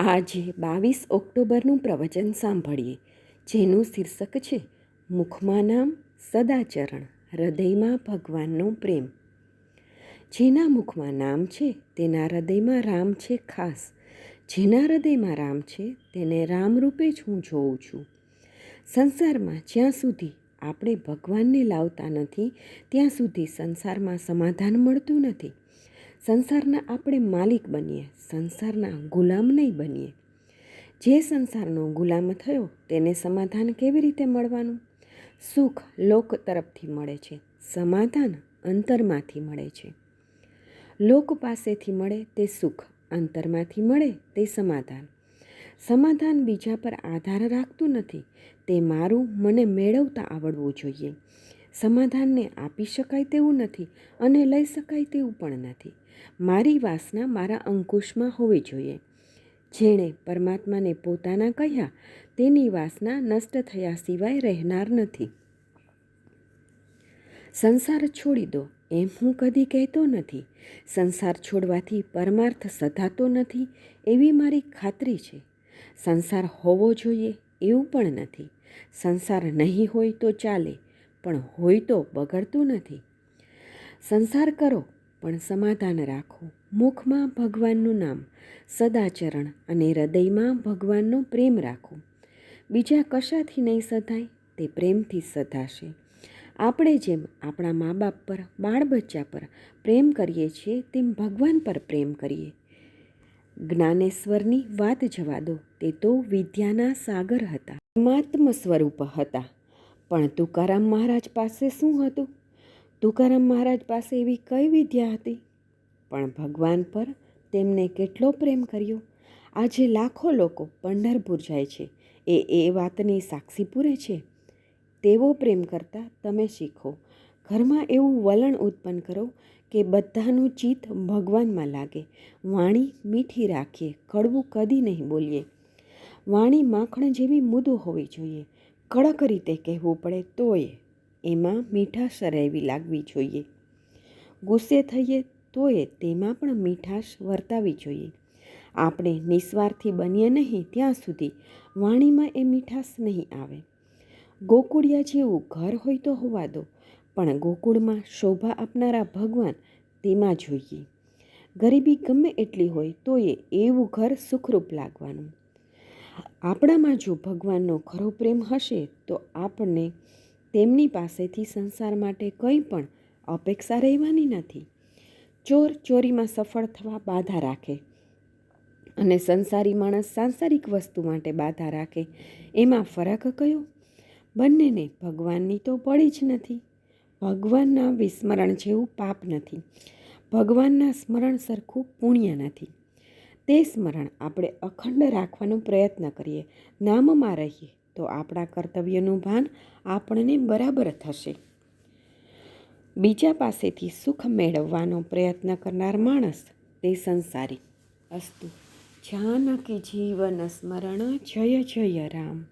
આજે બાવીસ ઓક્ટોબરનું પ્રવચન સાંભળીએ, જેનું શીર્ષક છે, મુખમાં નામ સદાચરણ, હૃદયમાં ભગવાનનો પ્રેમ. જેના મુખમાં નામ છે, તેના હૃદયમાં રામ છે ખાસ. જેના હૃદયમાં રામ છે, તેને રામ રૂપે જ હું જોઉં છું. સંસારમાં જ્યાં સુધી આપણે ભગવાનને લાવતા નથી, ત્યાં સુધી સંસારમાં સમાધાન મળતું નથી. સંસારના આપણે માલિક બનીએ, સંસારના ગુલામ નહીં બનીએ. જે સંસારનો ગુલામ થયો, તેને સમાધાન કેવી રીતે મળવાનું? સુખ લોક તરફથી મળે છે, સમાધાન અંતરમાંથી મળે છે. લોક પાસેથી મળે તે સુખ, અંતરમાંથી મળે તે સમાધાન. સમાધાન બીજા પર આધાર રાખતું નથી, તે મારું મને મેળવતા આવડવું જોઈએ. સમાધાનને આપી શકાય તેવું નથી અને લઈ શકાય તેવું પણ નથી. મારી વાસના મારા અંકુશમાં હોવી જોઈએ. જેણે પરમાત્માને પોતાના કહ્યા, તેની વાસના નષ્ટ થયા સિવાય રહેનાર નથી. સંસાર છોડી દો, એમ હું કદી કહેતો નથી. સંસાર છોડવાથી પરમાર્થ સધાતો નથી, એવી મારી ખાતરી છે. સંસાર હોવો જોઈએ, એવું પણ નથી. સંસાર નહીં હોય તો ચાલે, પણ હોય તો બગડતું નથી. સંસાર કરો પણ સમાધાન રાખો. મુખમાં ભગવાનનું નામ, સદાચરણ અને હૃદયમાં ભગવાનનો પ્રેમ રાખો. બીજા કશાથી નહીં સધાય, તે પ્રેમથી સધાશે. આપણે જેમ આપણા મા બાપ પર બાળ બચ્ચા પર પ્રેમ કરીએ છીએ, તેમ ભગવાન પર પ્રેમ કરીએ. જ્ઞાનેશ્વરની વાત જવા દો, તે તો વિદ્યાના સાગર હતા. પરમાત્મ સ્વરૂપ હતા. પણ તુકારામ મહારાજ પાસે શું હતું? તુકારામ મહારાજ પાસે એવી કઈ વિદ્યા હતી? પણ ભગવાન પર તેમને કેટલો પ્રેમ કર્યો. આજે લાખો લોકો પંઢરપુર જાય છે. એ એ વાતની સાક્ષી પૂરે છે. તેવો પ્રેમ કરતાં તમે શીખો. ઘરમાં એવું વલણ ઉત્પન્ન કરો કે બધાનું ચિત્ત ભગવાનમાં લાગે. વાણી મીઠી રાખીએ, કડવું કદી નહીં બોલીએ. વાણી માખણ જેવી મુદો હોવી જોઈએ. કડક રીતે કહેવું પડે તોય એમાં મીઠાશ રહેવી લાગવી જોઈએ. ગુસ્સે થઈએ તોય તેમાં પણ મીઠાશ વર્તાવી જોઈએ. આપણે નિસ્વાર્થી બનીએ નહીં ત્યાં સુધી વાણીમાં એ મીઠાશ નહીં આવે. ગોકુળિયા જેવું ઘર હોય તો હોવા દો, પણ ગોકુળમાં શોભા આપનારા ભગવાન તેમાં જોઈએ ગરીબી ગમે એટલી હોય તોય એવું ઘર સુખરૂપ લાગવાનું. આપણામાં જો ભગવાનનો ખરો પ્રેમ હશે તો આપણને તેમની પાસેથી સંસાર માટે કંઈ પણ અપેક્ષા રહેવાની નથી. ચોર ચોરીમાં સફળ થવા બાધા રાખે અને સંસારી માણસ સાંસારિક વસ્તુ માટે બાધા રાખે, એમાં ફરક કયો? બંનેને ભગવાનની તો પડી જ નથી. ભગવાનના વિસ્મરણ જેવું પાપ નથી. ભગવાનના સ્મરણ સરખું પુણ્ય નથી. તે સ્મરણ આપણે અખંડ રાખવાનો પ્રયત્ન કરીએ, નામમાં રહીએ. તો આપણા કર્તવ્યનું ભાન આપણને બરાબર થશે. બીજા પાસેથી સુખ મેળવવાનો પ્રયત્ન કરનાર માણસ તે સંસારી. અસ્તુ. જાનકી જીવન સ્મરણ જય જય રામ.